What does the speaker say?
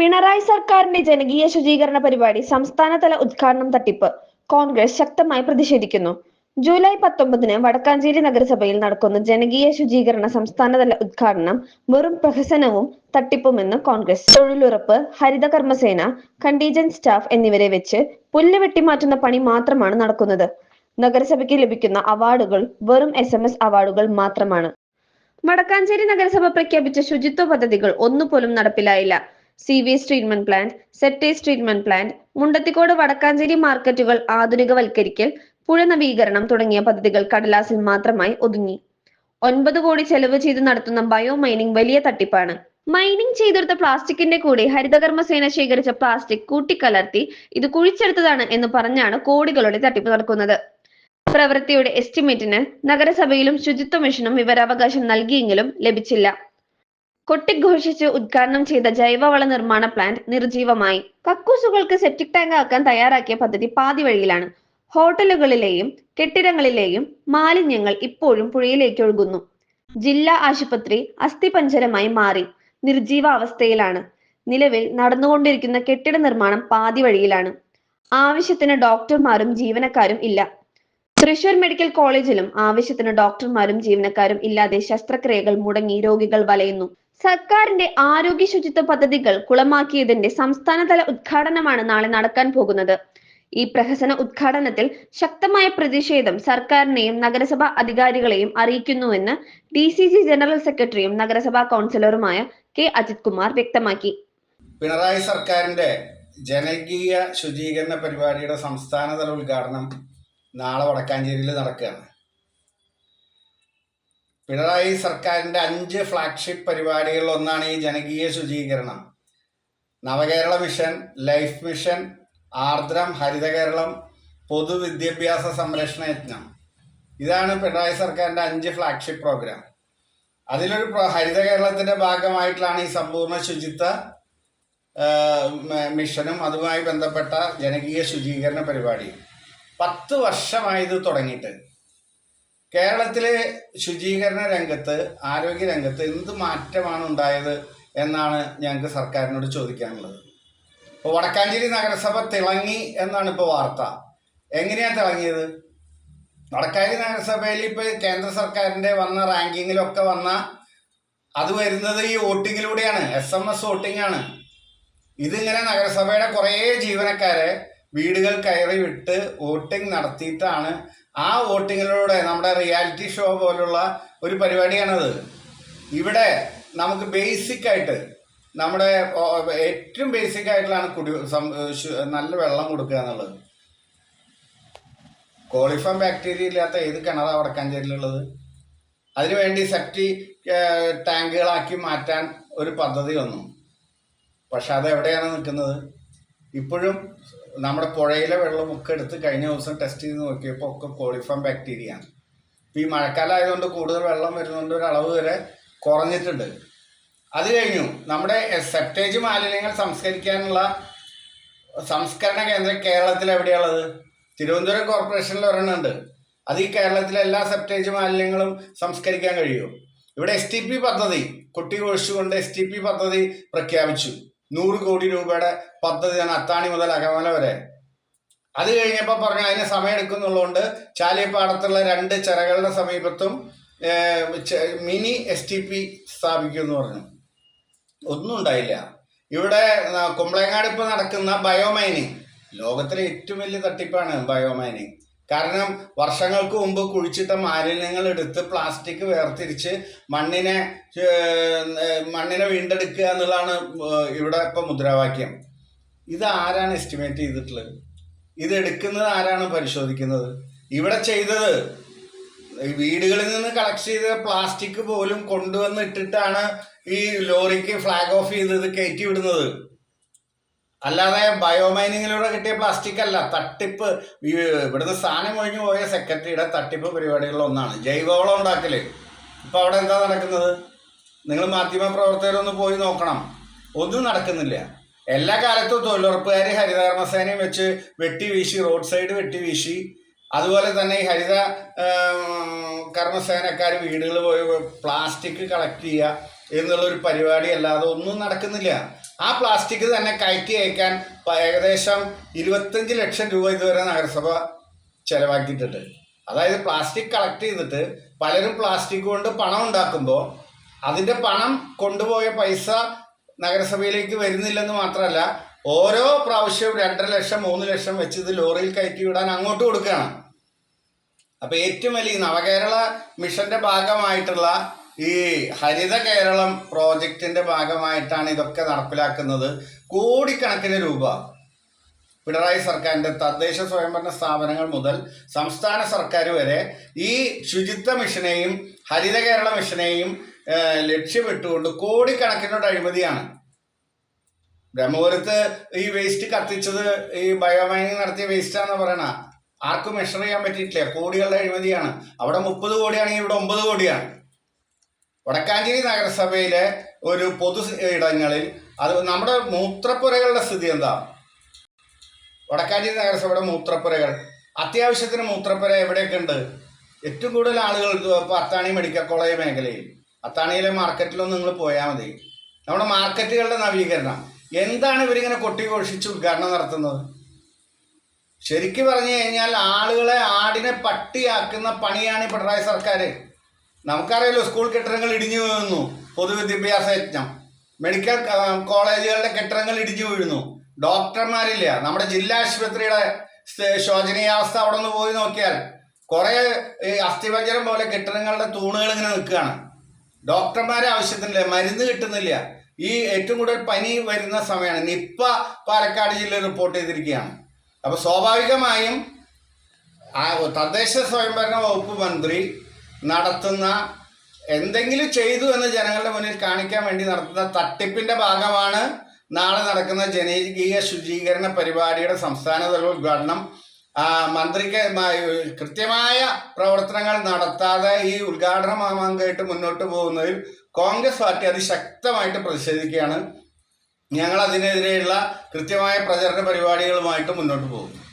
പിണറായി സർക്കാരിന്റെ ജനകീയ ശുചീകരണ പരിപാടി സംസ്ഥാനതല ഉദ്ഘാടനം തട്ടിപ്പ്. കോൺഗ്രസ് ശക്തമായി പ്രതിഷേധിക്കുന്നു. ജൂലൈ പത്തൊമ്പതിന് വടക്കാഞ്ചേരി നഗരസഭയിൽ നടക്കുന്ന ജനകീയ ശുചീകരണ സംസ്ഥാനതല ഉദ്ഘാടനം വെറും പ്രഹസനവും തട്ടിപ്പുമെന്ന് കോൺഗ്രസ്. തൊഴിലുറപ്പ് ഹരിത കർമ്മസേന കണ്ടീജന്റ് സ്റ്റാഫ് എന്നിവരെ വെച്ച് പുല്ല് വെട്ടിമാറ്റുന്ന പണി മാത്രമാണ് നടക്കുന്നത്. നഗരസഭയ്ക്ക് ലഭിക്കുന്ന അവാർഡുകൾ വെറും എസ് എം എസ് അവാർഡുകൾ മാത്രമാണ്. വടക്കാഞ്ചേരി നഗരസഭ പ്രഖ്യാപിച്ച ശുചിത്വ പദ്ധതികൾ ഒന്നുപോലും നടപ്പിലായില്ല. C waste treatment plant septage treatment plant Mundathikode Wadakkanchery മാർക്കറ്റുകൾ ആധുനികവൽക്കരിക്കൽ പുഴ നവീകരണം തുടങ്ങിയ പദ്ധതികൾ കടലാസിൽ മാത്രമായി ഒതുങ്ങി. ഒൻപത് കോടി ചെലവ് ചെയ്ത് നടത്തുന്ന ബയോ മൈനിങ് വലിയ തട്ടിപ്പാണ്. മൈനിങ് ചെയ്തെടുത്ത പ്ലാസ്റ്റിക്കിന്റെ കൂടെ ഹരിതകർമ്മസേന ശേഖരിച്ച പ്ലാസ്റ്റിക് കൂട്ടിക്കലർത്തി ഇത് കുഴിച്ചെടുത്തതാണ് എന്ന് പറഞ്ഞാണ് കോടികളുടെ തട്ടിപ്പ് നടക്കുന്നത്. പ്രവൃത്തിയുടെ എസ്റ്റിമേറ്റിന് നഗരസഭയിലും ശുചിത്വ മിഷനും വിവരാവകാശം നൽകിയെങ്കിലും ലഭിച്ചില്ല. കൊട്ടിഘോഷിച്ച് ഉദ്ഘാടനം ചെയ്ത ജൈവവള നിർമ്മാണ പ്ലാന്റ് നിർജീവമായി. കക്കൂസുകൾക്ക് സെപ്റ്റിക് ടാങ്ക് ആക്കാൻ തയ്യാറാക്കിയ പദ്ധതി പാതി വഴിയിലാണ്. ഹോട്ടലുകളിലെയും കെട്ടിടങ്ങളിലെയും മാലിന്യങ്ങൾ ഇപ്പോഴും പുഴയിലേക്ക് ഒഴുകുന്നു. ജില്ലാ ആശുപത്രി അസ്ഥിപഞ്ചരമായി മാറി. നിർജീവ അവസ്ഥയിലാണ് നിലവിൽ നടന്നുകൊണ്ടിരിക്കുന്ന കെട്ടിട നിർമ്മാണം പാതി വഴിയിലാണ്. ആവശ്യത്തിന് ഡോക്ടർമാരും ജീവനക്കാരും ഇല്ല. തൃശൂർ മെഡിക്കൽ കോളേജിലും ആവശ്യത്തിന് ഡോക്ടർമാരും ജീവനക്കാരും ഇല്ലാതെ ശസ്ത്രക്രിയകൾ മുടങ്ങി രോഗികൾ വലയുന്നു. സർക്കാരിന്റെ ആരോഗ്യ ശുചിത്വ പദ്ധതികൾ കുളമാക്കിയതിന്റെ സംസ്ഥാനതല ഉദ്ഘാടനമാണ് നാളെ നടക്കാൻ പോകുന്നത്. ഈ പ്രഹസന ഉദ്ഘാടനത്തിൽ ശക്തമായ പ്രതിഷേധം സർക്കാരിനെയും നഗരസഭാ അധികാരികളെയും അറിയിക്കുന്നുവെന്ന് ഡി സി സി ജനറൽ സെക്രട്ടറിയും നഗരസഭാ കൗൺസിലറുമായ കെ. അജിത് കുമാർ വ്യക്തമാക്കി. പിണറായി സർക്കാരിന്റെ ജനകീയ ശുചീകരണ പരിപാടിയുടെ സംസ്ഥാനതല ഉദ്ഘാടനം നാളെ വടക്കാഞ്ചേരിയിൽ നടക്കുകയാണ്. പിണറായി സർക്കാരിന്റെ അഞ്ച് ഫ്ലാഗ്ഷിപ്പ് പരിപാടികളിൽ ഒന്നാണ് ഈ ജനകീയ ശുചീകരണം. Navakerala mission life mission Ardram Haritha Keralam പൊതുവിദ്യാഭ്യാസ സംരക്ഷണ യജ്ഞം. ഇതാണ് പിണറായി സർക്കാരിന്റെ അഞ്ച് ഫ്ലാഗ്ഷിപ്പ് പ്രോഗ്രാം അതിലൊരു ഹരിത കേരളത്തിന്റെ ഭാഗമായിട്ടാണ് ഈ സമ്പൂർണ ശുചിത്വ മിഷനും അതുമായി ബന്ധപ്പെട്ട ജനകീയ ശുചീകരണ പരിപാടിയും പത്ത് വർഷമായി ഇത് തുടങ്ങിയിട്ട്. കേരളത്തിലെ ശുചീകരണ രംഗത്ത് ആരോഗ്യ രംഗത്ത് എന്ത് മാറ്റമാണ് ഉണ്ടായത് എന്നാണ് ഞങ്ങൾക്ക് സർക്കാരിനോട് ചോദിക്കാനുള്ളത്. ഇപ്പോൾ വടക്കാഞ്ചേരി നഗരസഭ തിളങ്ങി എന്നാണ് ഇപ്പോൾ വാർത്ത. എങ്ങനെയാണ് തിളങ്ങിയത്? വടക്കാഞ്ചേരി നഗരസഭയിൽ ഇപ്പോൾ കേന്ദ്ര സർക്കാരിന്റെ വന്ന റാങ്കിങ്ങിലൊക്കെ വന്ന അത് വരുന്നത് ഈ വോട്ടിങ്ങിലൂടെയാണ് എസ് എം എസ് വോട്ടിംഗ് ആണ് ഇതിങ്ങനെ നഗരസഭയുടെ കുറേ ജീവനക്കാരെ വീടുകൾ കയറി വിട്ട് വോട്ടിംഗ് നടത്തിയിട്ടാണ് ആ വോട്ടിങ്ങിലൂടെ നമ്മുടെ റിയാലിറ്റി ഷോ പോലുള്ള ഒരു പരിപാടിയാണത്. ഇവിടെ നമുക്ക് ബേസിക് ആയിട്ട് നമ്മുടെ ഏറ്റവും ബേസിക് ആയിട്ടുള്ളതാണ് കുടി നല്ല വെള്ളം കൊടുക്കുക എന്നുള്ളത്. കോളിഫം ബാക്ടീരിയ ഇല്ലാത്ത ഏത് കിണറാണ് വടക്കാഞ്ചേരിയിലുള്ളത് അതിനുവേണ്ടി സെപ്റ്റി ടാങ്കുകളാക്കി മാറ്റാൻ ഒരു പദ്ധതി വന്നു. പക്ഷെ അത് എവിടെയാണ് നിൽക്കുന്നത്? ഇപ്പോഴും നമ്മുടെ പുഴയിലെ വെള്ളമൊക്കെ എടുത്ത് കഴിഞ്ഞ ദിവസം ടെസ്റ്റ് ചെയ്ത് നോക്കിയപ്പോൾ ഒക്കെ കോളിഫോം ബാക്ടീരിയ ആണ്. ഈ മഴക്കാലം ആയതുകൊണ്ട് കൂടുതൽ വെള്ളം വരുന്നതുകൊണ്ട് അളവ് വരെ കുറഞ്ഞിട്ടുണ്ട്. അത് കഴിഞ്ഞു. നമ്മുടെ സെപ്റ്റേജ് മാലിന്യങ്ങൾ സംസ്കരിക്കാനുള്ള സംസ്കരണ കേന്ദ്രം കേരളത്തിൽ എവിടെയുള്ളത് തിരുവനന്തപുരം കോർപ്പറേഷനിൽ ഒരെണ്ണമുണ്ട്. അത് ഈ കേരളത്തിലെ എല്ലാ സെപ്റ്റേജ് മാലിന്യങ്ങളും സംസ്കരിക്കാൻ കഴിയും ഇവിടെ എസ് ടി പി പദ്ധതി കുട്ടി ഒഴിച്ചുകൊണ്ട് എസ് ടി പി പദ്ധതി പ്രഖ്യാപിച്ചു. നൂറ് കോടി രൂപയുടെ പദ്ധതിയാണ് അത്താണി മുതൽ അകമല വരെ. അത് കഴിഞ്ഞപ്പോൾ പറഞ്ഞു അതിന് സമയമെടുക്കുന്നുള്ളതുകൊണ്ട് ചാലിയപ്പാടത്തുള്ള രണ്ട് ചിറകളുടെ സമീപത്തും മിനി എസ് ടി പി സ്ഥാപിക്കുമെന്ന് പറഞ്ഞു. ഒന്നും ഉണ്ടായില്ല. ഇവിടെ കുമ്പളങ്ങാട് ഇപ്പോൾ നടക്കുന്ന ബയോമൈനിങ്. ലോകത്തിലെ ഏറ്റവും വലിയ തട്ടിപ്പാണ് ബയോമൈനിങ്. കാരണം വർഷങ്ങൾക്ക് മുമ്പ് കുഴിച്ചിട്ട മാലിന്യങ്ങൾ എടുത്ത് പ്ലാസ്റ്റിക് വേർതിരിച്ച് മണ്ണിനെ മണ്ണിനെ വീണ്ടെടുക്കുക എന്നുള്ളതാണ് ഇവിടെ ഇപ്പം മുദ്രാവാക്യം. ഇത് ആരാണ് എസ്റ്റിമേറ്റ് ചെയ്തിട്ടുള്ളത്? ഇത് എടുക്കുന്നത് ആരാണ് പരിശോധിക്കുന്നത്? ഇവിടെ ചെയ്തത് വീടുകളിൽ നിന്ന് കളക്ട് ചെയ്ത പ്ലാസ്റ്റിക് പോലും കൊണ്ടുവന്ന് ഇട്ടിട്ടാണ് ഈ ലോറിക്ക് ഫ്ലാഗ് ഓഫ് ചെയ്തത് കയറ്റി വിടുന്നത്. അല്ലാതെ ബയോമൈനിങ്ങിലൂടെ കിട്ടിയ പ്ലാസ്റ്റിക് അല്ല. തട്ടിപ്പ് ഇവിടുന്ന് സ്ഥാനം ഒഴിഞ്ഞു പോയ സെക്രട്ടറിയുടെ തട്ടിപ്പ് പരിപാടികളിൽ ഒന്നാണ്. ജൈവവളം ഉണ്ടാക്കൽ. ഇപ്പൊ അവിടെ എന്താ നടക്കുന്നത്? നിങ്ങൾ മാധ്യമ പ്രവർത്തകരൊന്ന് പോയി നോക്കണം. ഒന്നും നടക്കുന്നില്ല. എല്ലാ കാലത്തും തൊഴിലുറപ്പുകാർ ഹരിതകർമ്മസേനയും വെച്ച് വെട്ടി വീശി റോഡ് സൈഡ് വെട്ടി വീശി. അതുപോലെ തന്നെ ഈ ഹരിത കർമ്മസേനക്കാർ വീടുകൾ പോയി പ്ലാസ്റ്റിക് കളക്ട് ചെയ്യുക എന്നുള്ളൊരു പരിപാടി അല്ലാതെ ഒന്നും നടക്കുന്നില്ല. ആ പ്ലാസ്റ്റിക് തന്നെ കയറ്റി അയക്കാൻ ഏകദേശം ഇരുപത്തഞ്ച് ലക്ഷം രൂപ ഇതുവരെ നഗരസഭ ചെലവാക്കിയിട്ടുണ്ട്. അതായത് പ്ലാസ്റ്റിക് കളക്ട് ചെയ്തിട്ട് പലരും പ്ലാസ്റ്റിക് കൊണ്ട് പണം ഉണ്ടാക്കുമ്പോൾ അതിന്റെ പണം കൊണ്ടുപോയ പൈസ നഗരസഭയിലേക്ക് വരുന്നില്ലെന്ന് മാത്രമല്ല ഓരോ പ്രാവശ്യവും രണ്ടര ലക്ഷം മൂന്ന് ലക്ഷം വെച്ച് ഇത് ലോറിയിൽ കയറ്റി വിടാൻ അങ്ങോട്ട് കൊടുക്കുകയാണ്. അപ്പോൾ ഏറ്റവും വലിയ നവകേരള മിഷന്റെ ഭാഗമായിട്ടുള്ള ഈ ഹരിത കേരളം പ്രോജക്റ്റിന്റെ ഭാഗമായിട്ടാണ് ഇതൊക്കെ നടപ്പിലാക്കുന്നത്. കോടിക്കണക്കിന് രൂപ പിണറായി സർക്കാരിന്റെ തദ്ദേശ സ്വയംഭരണ സ്ഥാപനങ്ങൾ മുതൽ സംസ്ഥാന സർക്കാർ വരെ ഈ ശുചിത്വ മിഷനെയും ഹരിത കേരള മിഷനെയും ലക്ഷ്യമിട്ടുകൊണ്ട് കോടിക്കണക്കിനോട് അഴിമതിയാണ്. ബ്രഹ്മപുരത്ത് ഈ വേസ്റ്റ് കത്തിച്ചത് ഈ ബയോമൈനിങ് നടത്തിയ വേസ്റ്റാന്ന് പറയണ. ആർക്കും മെഷർ ചെയ്യാൻ പറ്റിയിട്ടില്ല. കോടികളുടെ അഴിമതിയാണ്. അവിടെ മുപ്പത് കോടിയാണെങ്കിൽ ഇവിടെ ഒമ്പത് കോടിയാണ്. വടക്കാഞ്ചേരി നഗരസഭയിലെ ഒരു പൊതു ഇടങ്ങളിൽ അത് നമ്മുടെ മൂത്രപ്പുരകളുടെ സ്ഥിതി എന്താ? വടക്കാഞ്ചേരി നഗരസഭയുടെ മൂത്രപ്പുരകൾ. അത്യാവശ്യത്തിന് മൂത്രപ്പുര എവിടെയൊക്കെ ഉണ്ട്? ഏറ്റവും കൂടുതൽ ആളുകൾ അത്താണി മെഡിക്കൽ കോളേജ് മേഖലയിൽ. അത്താണിയിലെ മാർക്കറ്റിലൊന്നും നിങ്ങൾ പോയാൽ മതി. നമ്മുടെ മാർക്കറ്റുകളുടെ നവീകരണം. എന്താണ് ഇവരിങ്ങനെ കൊട്ടി ഘോഷിച്ച് ഉദ്ഘാടനം നടത്തുന്നത്? ശരിക്കും പറഞ്ഞു കഴിഞ്ഞാൽ ആളുകളെ ആടിനെ പട്ടിയാക്കുന്ന പണിയാണ് പിണറായി സർക്കാർ നമുക്കറിയാലോ സ്കൂൾ കെട്ടിടങ്ങൾ ഇടിഞ്ഞു വീഴുന്നു. പൊതുവിദ്യാഭ്യാസ യജ്ഞം. മെഡിക്കൽ കോളേജുകളുടെ കെട്ടിടങ്ങൾ ഇടിഞ്ഞു വീഴുന്നു. ഡോക്ടർമാരില്ല നമ്മുടെ ജില്ലാ ആശുപത്രിയുടെ സ്ഥ- ശോചനീയാവസ്ഥ അവിടെ ഒന്ന് പോയി നോക്കിയാൽ കുറെ ഈ അസ്ഥിപഞ്ജരം പോലെ കെട്ടിടങ്ങളുടെ തൂണുകൾ ഇങ്ങനെ നിൽക്കുകയാണ്. ഡോക്ടർമാരെ ആവശ്യത്തിനില്ല. മരുന്ന് കിട്ടുന്നില്ല. ഈ ഏറ്റവും കൂടുതൽ പനി വരുന്ന സമയമാണ്. നിപ്പ പാലക്കാട് ജില്ലയിൽ റിപ്പോർട്ട് ചെയ്തിരിക്കുകയാണ്. അപ്പോൾ സ്വാഭാവികമായും തദ്ദേശ സ്വയംഭരണ വകുപ്പ് മന്ത്രി നടത്തുന്ന എന്തെങ്കിലും ചെയ്തു എന്ന് ജനങ്ങളുടെ മുന്നിൽ കാണിക്കാൻ വേണ്ടി നടത്തുന്ന തട്ടിപ്പിന്റെ ഭാഗമാണ് നാളെ നടക്കുന്ന ജനകീയ ശുചീകരണ പരിപാടിയുടെ സംസ്ഥാനതല ഉദ്ഘാടനം. മന്ത്രിക്ക് കൃത്യമായ പ്രവർത്തനങ്ങൾ നടത്താതെ ഈ ഉദ്ഘാടന മാമാങ്കമായിട്ട് മുന്നോട്ട് പോകുന്നതിൽ കോൺഗ്രസ് പാർട്ടി അതിശക്തമായിട്ട് പ്രതിഷേധിക്കുകയാണ്. ഞങ്ങൾ അതിനെതിരെയുള്ള കൃത്യമായ പ്രചരണ പരിപാടികളുമായിട്ട് മുന്നോട്ട് പോകും